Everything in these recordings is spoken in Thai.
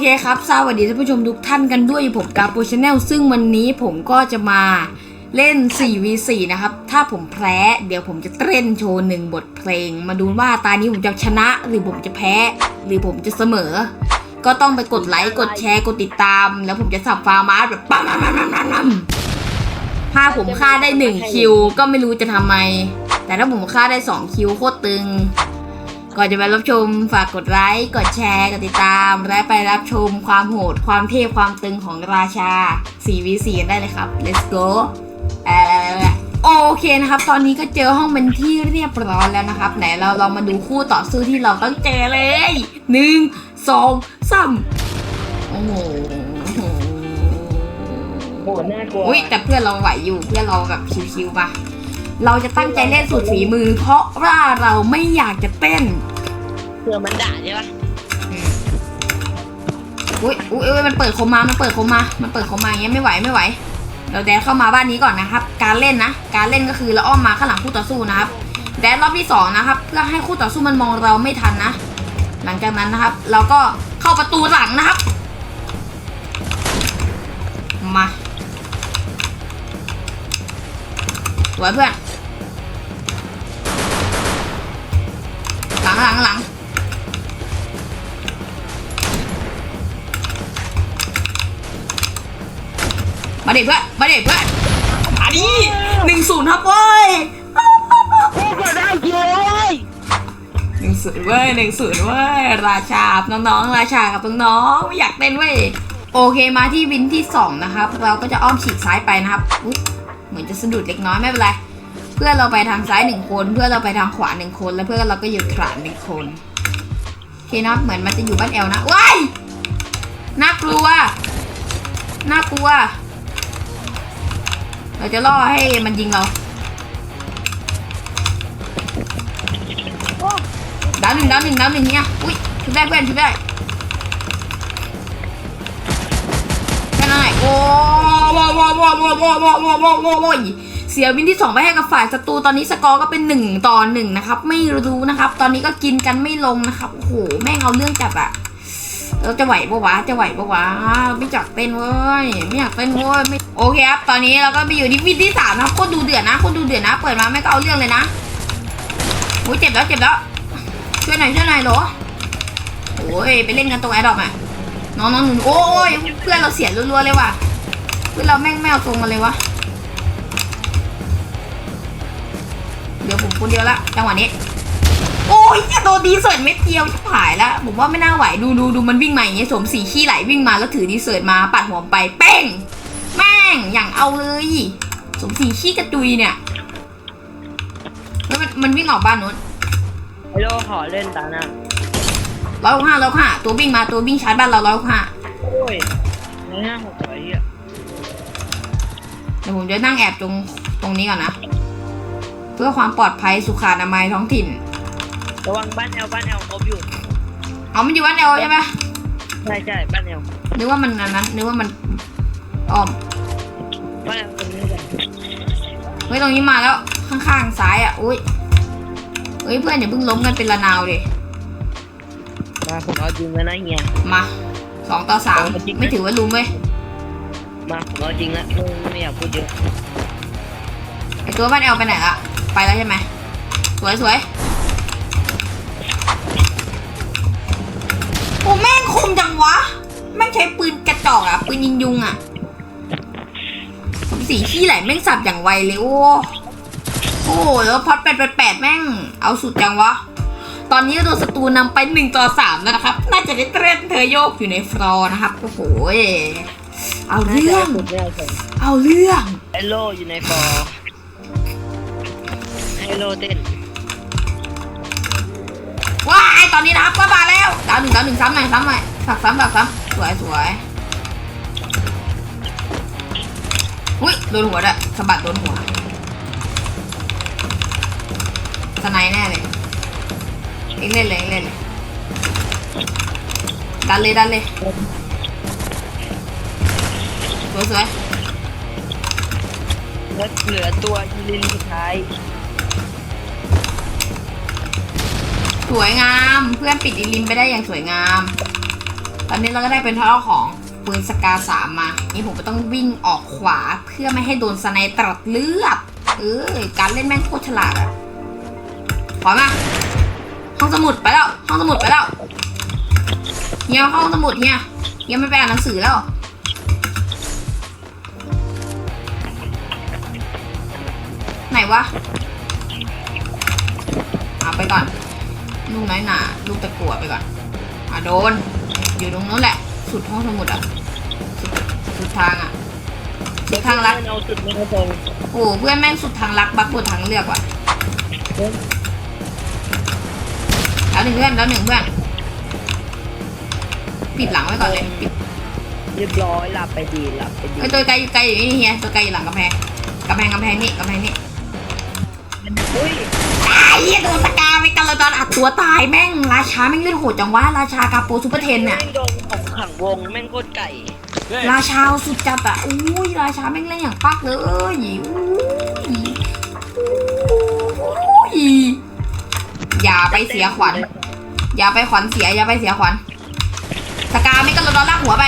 เคครับ สวัสดีท่านผู้ชมทุกท่านกันด้วยผมกาโปชาแนลซึ่งวันนี้ผมก็จะมาเล่น 4v4 นะครับ ถ้าผมแพ้ เดี๋ยวผมจะเต้นโชว์หนึ่งบทเพลง มาดูว่าตานี้ผมจะชนะหรือผมจะแพ้ หรือผมจะเสมอ ก็ต้องไปกดไลค์ กดแชร์ กดติดตาม แล้วผมจะสับฟาร์มาสแบบปั๊มปั๊มปั๊มปั๊มปั๊มถ้าผมฆ่าได้ 1 คิว ก็ไม่รู้จะทำไม แต่ถ้าผมฆ่าได้ 2 คิวโคตรตึง ก่อนจะไปรับชมฝากกดไลค์กดแชร์กดติดตาม และไปรับชมความโหด ความเทพความตึงของราชา 4v4 กันได้เลยครับ let's go เอ่อโอเคนะครับ ตอนนี้ก็เจอห้องเป็นที่เรียบร้อยแล้วนะครับ ไหนเราลองมาดูคู่ต่อสู้ที่เราต้องเจอเลยหนึ่งสองสามโอ้โหโหน่ากลัวอุ้ยแต่เพื่อนเราไหวอยู่เพื่อนเราแบบชิวๆปะ เราจะตั้งใจเล่นสุดฝีมือ เพราะว่าเราไม่อยากจะเต้นเผื่อมันด่าใช่ปะอุ้ยอุ้ยอุ๊ยมันเปิดโคมมา มันเปิดโคมมา มันเปิดโคมมาอย่างเงี้ยไม่ไหวไม่ไหว เราแดนเข้ามาบ้านนี้ก่อนนะครับ การเล่นนะ การเล่นก็คือเราอ้อมมาข้างหลังคู่ต่อสู้นะครับ แดนรอบที่สองนะครับ เพื่อให้คู่ต่อสู้มันมองเราไม่ทันนะ หลังจากนั้นนะครับ เราก็เข้าประตูหลังนะครับ มาสวยเพื่อน ลังหลังหลังมาเด็กเพื่อนมาเด็กเพื่อนมาดิหนึ่งศูนย์ครับเว้ยกูก็ได้คิวเลยหนึ่งศูนย์เว้ยหนึ่งศูนย์เว้ยราชาครับน้องๆราชากับน้องๆไม่อยากเต้นเว้ยโอเคมาที่วินที่สองนะครับ เราก็จะอ้อมฉีกซ้ายไปนะครับอุ๊ยเหมือนจะสะดุดเล็กน้อยไม่เป็นไรเพื่อเราไปทางซ้ายหนึ่งคน เพื่อเราไปทางขวาหนึ่งคน แล้วเพื่อเราก็หยุดขวาหนึ่งคนโอเคนะเหมือนมันจะอยู่บ้านแอลนะว้ายน่ากลัวน่ากลัว เราจะล่อให้มันยิงเราดาวหนึ่งดาวหนึ่งดาวหนึ่งเนี่ยอุ้ยชุดได้เพื่อนชุดได้แค่ไหนโอ้โหโอ้โหโอ้โหโอ้โหโอ้โหโอ้โหโอ้โห เสียวินที่สองไปให้กับฝ่ายศัตรูตอนนี้สกอร์ก็เป็นหนึ่งต่อหนึ่งนะครับ ไม่รู้นะครับ ตอนนี้ก็กินกันไม่ลงนะครับโอ้โหแม่งเอาเรื่องจัดอะเราจะไหวปะวะจะไหวปะวะไม่จักเต้นเว้ยไม่อยากเต้นเว้ยไม่โอเคครับตอนนี้เราก็ไปอยู่ที่วินที่สามนะครับโคตรดูเดือดนะโคตรดูเดือดนะ เปิดมาไม่ก็เอาเรื่องเลยนะโอ้ยเจ็บแล้วเจ็บแล้วช่วยหน่อยช่วยหน่อยเหรอโอ้ยไปเล่นกันตรงแอร์ดอปอะน้องน้องหนูโอ้ยเพื่อนเราเสียรัวๆเลยว่ะเพื่อนเราแม่งไม่เอาตรงมาเลยวะ เดี๋ยวผมคนเดียวละจังหวะนี้ โอ้ยจะโดนดีเสิร์ตเม็ดเดียวชิบหายแล้วผมว่าไม่น่าไหวดูดูดูมันวิ่งมาอย่างเงี้ยสวมสีขี้ไหลวิ่งมาแล้วถือดีเสิร์ตมาปัดหัวไปเป้งแม่งอย่างเอาเลยสวมสีขี้กระจุยเนี่ยแล้วมันมันวิ่งออกบ้านนู้นไฮโลขอเล่นตาหน้าร้อยห้าร้อยห้าตัววิ่งมาตัววิ่งชาร์จบ้านเราร้อยห้าโอ้ยร้อยห้าหกร้อยเฮียเดี๋ยวผมจะนั่งแอบตรงตรงนี้ก่อนนะ เพื่อความปลอดภัยสุขอนามัยท้องถิ่น ระวังบ้านแอลบ้านแอลครบอยู่เอามันอยู่บ้านเอลใช่ไหมใช่ใช่บ้านแอลนึกว่ามันอันนั้นนึกว่ามันอ้อมบ้านแอลตรงนี้กันเฮ้ยตรงนี้มาแล้วข้างๆซ้ายอะอุ้ยเฮ้ยเพื่อนอย่าเพิ่งล้มกันเป็นระนาวดิมาผมเอาจริงแล้วนะเฮียมาสองต่อสามไม่ถือว่าลุมเว้ยมาผมเอาจริงแล้วไม่ไม่อยากพูดเยอะไอตัวบ้านเอลไปไหนละ ไปแล้วใช่ไหมสวยสวยโอ้แม่งคมจังวะ แม่งใช้ปืนกระจอกอะปืนยิงยุงอะผมสีขี้ไหลแม่งสับอย่างไวเลยโอ้โอ้โหแล้วพอดแปดแปดแปดแม่ง เอาสุดจังวะ ตอนนี้โดนศัตรูนำไปหนึ่งต่อสามแล้วนะครับ น่าจะได้เต้นเธอโยกอยู่ในฟลอร์นะครับโอ้โหเอาน่าจะเรื่องสุดแน่เลยเอาเรื่องไฮโลอยู่ในฟอร์ ไฮโลเต้นว้าย ตอนนี้นะครับก็มาแล้วดาวหนึ่งดาวหนึ่งซ้ำหน่อยซ้ำหน่อยสักซ้ำสักซ้ำสวยสวยอุ้ยโดนหัวด้วยสะบัดโดนหัวสไนแน่เลยเอ็งเล่นเลยเอ็งเล่นเลยดันเลยดันเลยสวยสวยแล้วเหลือตัวยีลินสุดท้าย สวยงาม เพื่อนปิดอีลิมไปได้อย่างสวยงาม ตอนนี้เราก็ได้เป็นทางของปืนสกาสามมา นี่ผมก็ต้องวิ่งออกขวาเพื่อไม่ให้โดนสไนตรัดเลือดเออการเล่นแม่งโคตรฉลาดอะขวามา ห้องสมุดไปแล้ว ห้องสมุดไปแล้วเฮียห้องสมุดเฮียเฮียไม่ไปอ่านหนังสือแล้วไหนวะเอาไปก่อน ลูกน้อยหนาลูกตะกัวไปก่อนอะโดน อยู่ตรงนู้นแหละ สุดห้องสมุดอะ สุดสุดทางอะ สุดทางลักเอาสุดไม่เข้าตรงโอ้เพื่อนแม่งสุดทางลักบักบดทางเลือกว่ะแล้วหนึ่งเพื่อนแล้วหนึ่งเพื่อนปิดหลังไว้ก่อนเลยปิดเรียบร้อยหลับไปดีหลับไปดีไอ้ยตัวไกลอยู่ไกลอยู่นี่เฮียตัวไกลอยู่หลังกำแพงกำแพงกำแพงนี่กำแพงนี่อุ้ยตายเฮียโดนสกา ไปกันแล้วตอนอัดตัวตายแม่งราชาแม่งเล่นโหดจังวะราชากาโปซูเปอร์เทนเนี่ยแม่งโดนของขังวงแม่งโคตรไก่ราชาสุดจัดอะอุ้ยราชาแม่งเล่นอย่างปักเลยอุ้ยอุ้ยอย่าไปเสียขวัญ อย่าไปขวัญเสีย อย่าไปเสียขวัญสกาไม่กันโดนลากหัวไป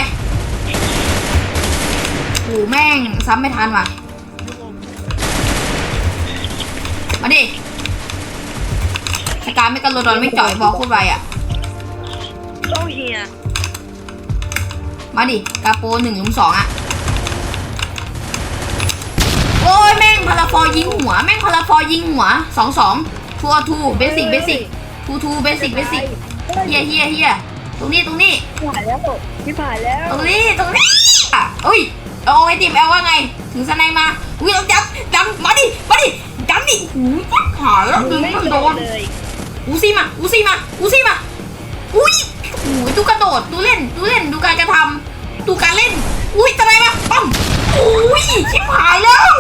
โอ้แม่งซ้ำไม่ทันว่ะ มาดิ สกาไม่กันโดนไม่จ่อยบอกพูดไปอะโอ้เฮียมาดิกาโปหนึ่งลุมสองอะโอ้ยแม่งพาราฟอร์ยิงหัว แม่งพาราฟอร์ยิงหัวสองสองทัวทูเบสิกเบสิกทูทูเบสิกเบสิกเฮียเฮียเฮียตรงนี้ตรงนี้ผ่านแล้วพี่ผ่านแล้วตรงนี้ตรงนี้อะอุ้ยเอาไอติมแอลว่าไง ถึงสไนมาอุ้ยเอาจับจับมาดิมาดิจับดิหูยจับขาแล้วดึงไม่มันโดโดนนเลย อูซี่มาอูซี่มาอูซี่มาอุ้ยโอ้ยดูกระโดดดูเล่นดูเล่นดูการกระทำดูการเล่น อุ้ยทำไมมาปั๊มอุ้ยชิบหายแล้ว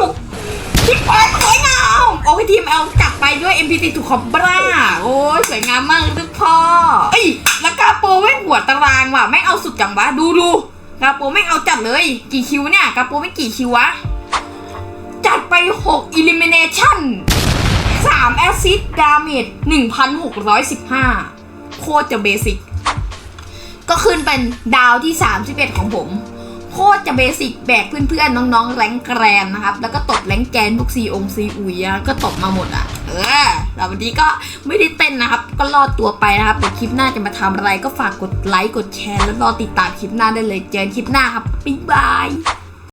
ชิบหายสวยงามโอ้ยทีมเอลจับไปด้วย MPT ถูกคอมบราโอ้ยสวยงามมากลูกพ่อเอ้ยแล้วกาโปแม่งหัวตารางว่ะแม่งเอาสุดจังวะดูดูกาโปแม่งเอาจัดเลย กี่คิวเนี่ยกาโปไม่กี่คิววะจัดไป 6 elimination 3 assist damage 1,615 โคตรจะเบสิก ก็ขึ้นเป็นดาวที่ 31 ของผม โคตรจะเบสิกแบกเพื่อนๆ น้องๆ แรงแกรนนะครับ แล้วก็ตบแรงแกนพวกซีองซีอุยอะก็ตบมาหมดอะ เออแล้ววันนี้ก็ไม่ได้เต้นนะครับ ก็รอดตัวไปนะครับเดี๋ยวคลิปหน้าจะมาทำอะไรก็ฝากกดไลค์ กดแชร์ แล้วรอติดตามคลิปหน้าได้เลย เจอกันคลิปหน้าครับ บ๊ายบาย